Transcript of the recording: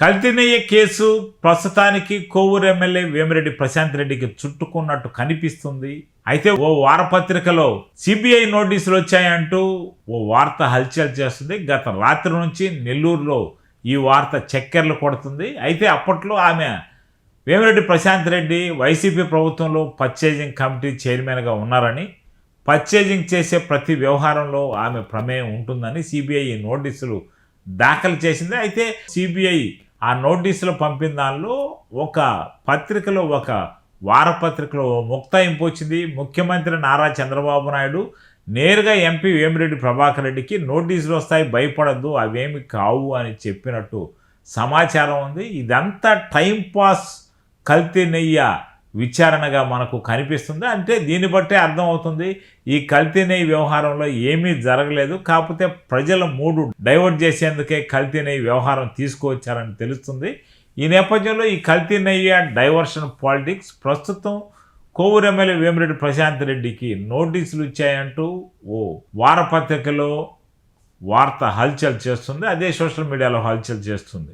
కల్తీనయ్య case ప్రస్తుతానికి Kovur MLA Vemireddy Prashanth రెడ్డికి చుట్టుకున్నట్టు కనిపిస్తుంది. అయితే ఓ వారపత్రికలో సిబిఐ నోటీసులు వచ్చాయంటూ ఓ వార్త హల్చల్ చేస్తుంది. గత రాత్రి నుంచి నెల్లూరులో ఈ వార్త చక్కెర్లు కొడుతుంది. అయితే అప్పట్లో ఆమె వేమిరెడ్డి ప్రశాంత్ రెడ్డి వైసీపీ ప్రభుత్వంలో పర్చేజింగ్ కమిటీ చైర్మన్గా ఉన్నారని పర్చేజింగ్ చేసే ప్రతి వ్యవహారంలో ఆమె ప్రమేయం ఉంటుందని సిబిఐ నోటీసులు దాఖలు చేసింది. అయితే సిబిఐ ఆ నోటీసులు పంపిన దానిలో ఒక పత్రికలో ఒక వారపత్రికలో ముక్తాయింపు వచ్చింది. ముఖ్యమంత్రి నారా చంద్రబాబు నాయుడు నేరుగా ఎంపీ వేమిరెడ్డి ప్రభాకర్ రెడ్డికి నోటీసులు వస్తాయి భయపడద్దు అవేమి కావు అని చెప్పినట్టు సమాచారం ఉంది. ఇదంతా టైంపాస్ కల్తీ నెయ్య. విచారణగా మనకు కనిపిస్తుంది. అంటే దీన్ని బట్టే అర్థమవుతుంది. ఈ కల్తీనే వ్యవహారంలో ఏమీ జరగలేదు. కాకపోతే ప్రజల మూడు డైవర్ట్ చేసేందుకే కల్తీనే వ్యవహారం తీసుకువచ్చారని తెలుస్తుంది. ఈ నేపథ్యంలో ఈ కల్తీ నెయ్యి డైవర్షన్ పాలిటిక్స్ ప్రస్తుతం కోవూరు ఎమ్మెల్యే వేమిరెడ్డి ప్రశాంత్ రెడ్డికి నోటీసులు ఇచ్చాయంటూ ఓ వారపత్రికలో వార్త హల్చల్ చేస్తుంది. అదే సోషల్ మీడియాలో హల్చల్ చేస్తుంది.